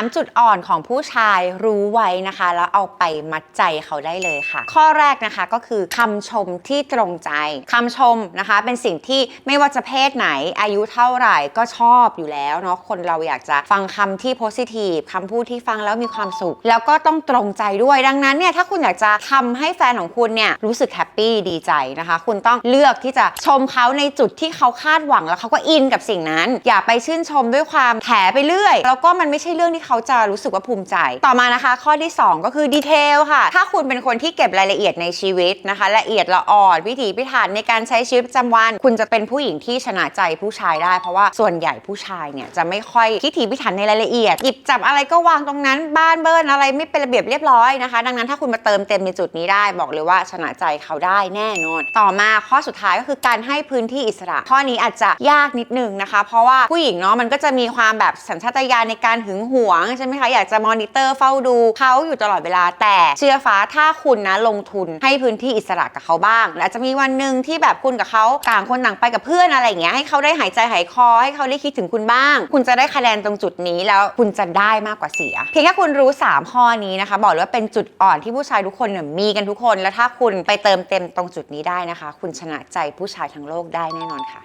3 จุดอ่อนของผู้ชายรู้ไว้นะคะ แล้วเอาไปมัดใจเขาได้เลยค่ะ ข้อแรกนะคะก็คือคำชมที่ตรงใจคำชมนะคะ เป็นสิ่งที่ไม่ว่าจะเพศไหนอายุเท่าไหร่ก็ชอบอยู่แล้วเนาะคนเราอยากจะฟังคำที่ positive คำพูดที่ฟังแล้วมีความสุข แล้วก็ต้องตรงใจด้วยดังนั้นเนี่ยถ้าคุณอยากจะทำให้แฟนของคุณเนี่ยรู้สึกแฮปปี้ดีใจนะคะ คุณต้องเลือกที่จะชมเขาในจุดที่เขาคาดหวังแล้วเขาก็อินกับสิ่งนั้น อย่าไปชื่นชมด้วยความแถไปเรื่อย แล้วก็มันไม่ใช่เรื่องที่เขาจะรู้สึกว่าภูมิใจ ต่อมานะคะ ข้อที่ 2 ก็คือดีเทลค่ะ ถ้าคุณเป็นคนที่เก็บรายละเอียดในชีวิตนะคะ ละเอียดละอ่อนพิถีพิถันในการใช้ชีวิตประจำวัน คุณจะเป็นผู้หญิงที่ชนะใจผู้ชายได้ เพราะว่าส่วนใหญ่ผู้ชายเนี่ยจะไม่ค่อยพิถีพิถันในรายละเอียดหยิบจับอะไรก็วางตรงนั้น บ้านเบิ้ลอะไรไม่เป็นระเบียบเรียบร้อยนะคะ ดังนั้นถ้าคุณมาเติมเต็มในจุดนี้ได้บอกเลยว่าชนะใจเขาได้แน่นอน ต่อมาข้อสุดท้ายก็คือการให้พื้นที่อิสระ ข้อนี้อาจจะยากนิดนึงนะคะ เพราะว่าผู้หญิงเนาะมันก็จะมีความแบบสัญชาตญาณในการหึงหวงใช่ไหมคะ อยากจะมอนิเตอร์เฝ้าดูเขาอยู่ตลอดเวลา แต่เชื่อฟ้าถ้าคุณนะลงทุนให้พื้นที่อิสระกับเขาบ้าง และจะมีวันหนึ่งที่แบบคุณกับเขาต่างคนต่างไปกับเพื่อนอะไรอย่างเงี้ยให้เขาได้หายใจหายคอ ให้เขาได้คิดถึงคุณบ้าง คุณจะได้คะแนนตรงจุดนี้แล้วคุณจะได้มากกว่าเสีย เพียงแค่คุณรู้ 3 ข้อนี้นะคะ บอกเลยว่าเป็นจุดอ่อนที่ผู้ชายทุกคนเนี่ยมีกันทุกคน และถ้าคุณไปเติมเต็มตรงจุดนี้ได้นะคะ คุณชนะใจผู้ชายทั้งโลกได้แน่นอนค่ะ